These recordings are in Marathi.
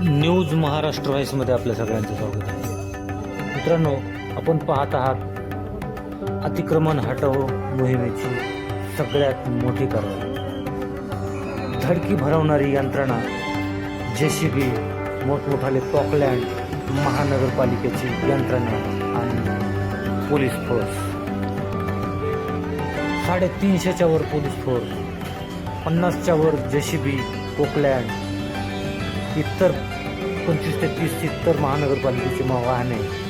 न्यूज महाराष्ट्र व्हाईसमध्ये आपल्या सगळ्यांचं स्वागत आहे. मित्रांनो आपण पाहत आहात अतिक्रमण हटव मोहिमेची सगळ्यात मोठी कारवाई. धडकी भरवणारी यंत्रणा जे सी बी मोठमोठाले पॉकलँड महानगरपालिकेची यंत्रणा आणि पोलीस फोर्स. साडेतीनशेच्या वर पोलीस फोर्स पन्नासच्या वर जे सी बी पोकलँड इतर पंचवीस ते तीस इतर महानगरपालिकेची वाहन आहे.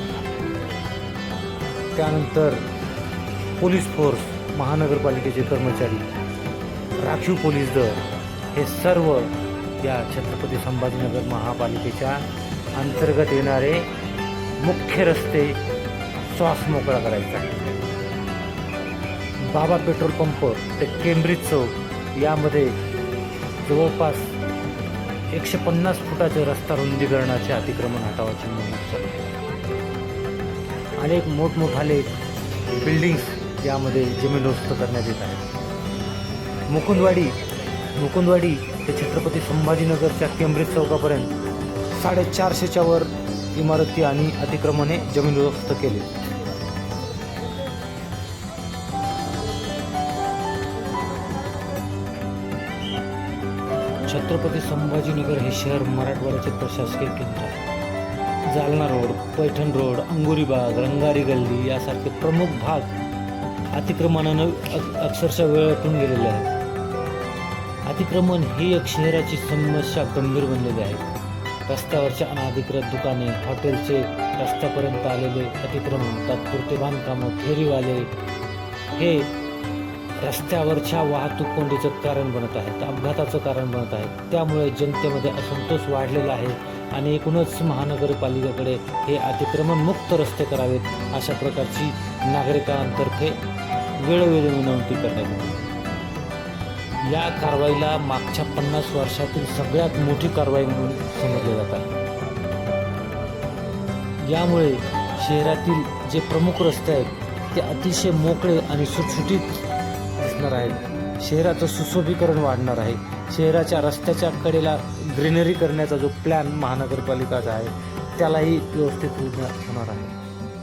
त्यानंतर पोलीस फोर्स महानगरपालिकेचे कर्मचारी राखीव पोलीस दल हे सर्व या छत्रपती संभाजीनगर महापालिकेच्या अंतर्गत येणारे मुख्य रस्ते श्वास मोकळा करायचा बाबा पेट्रोल पंप ते केम्ब्रिज चौक यामध्ये जवळपास एकशे पन्नास फुटाचे रस्ता रुंदीकरणाचे अतिक्रमण हटावाची मोहीम चालू अनेक मोठमोठाले बिल्डिंग्स यामध्ये जमीनदोस्त करण्यात येत आहेत. मुकुंदवाडी मुकुंदवाडी ते छत्रपती संभाजीनगरच्या केंब्रिज चौकापर्यंत साडेचारशेच्या वर इमारती आणि अतिक्रमणे जमीनदोस्त केले. छत्रपती संभाजीनगर हे शहर मराठवाड्याचे प्रशासकीय केंद्र आहे. जालना रोड पैठण रोड अंगुरीबाग रंगारी गल्ली यासारखे प्रमुख भाग अतिक्रमणानं अक्षरशः वेळातून गेलेले आहेत. अतिक्रमण ही एक शहराची समस्या गंभीर बनलेली आहे. रस्त्यावरच्या अनाधिकृत दुकाने हॉटेलचे रस्त्यापर्यंत आलेले अतिक्रमण तात्पुरते बांधकामं फेरीवाले हे रस्त्यावरच्या वाहतूक कोंडीचं कारण बनत आहेत अपघाताचं कारण बनत आहेत त्यामुळे जनतेमध्ये असंतोष वाढलेला आहे आणि एकूणच महानगरपालिकेकडे हे अतिक्रमणमुक्त रस्ते करावेत अशा प्रकारची नागरिकांतर्फे वेळोवेळी विनंती करण्यात येते. या कारवाईला मागच्या पन्नास वर्षातील सगळ्यात मोठी कारवाई म्हणून समजले जात आहे. यामुळे शहरातील जे प्रमुख रस्ते आहेत ते अतिशय मोकळे आणि सुटसुटीत असणार आहेत. शहराचं सुशोभीकरण वाढणार आहे. शहराच्या रस्त्याच्या कडेला ग्रीनरी करण्याचा जो प्लॅन महानगरपालिकाचा आहे त्यालाही व्यवस्थित होणार आहे.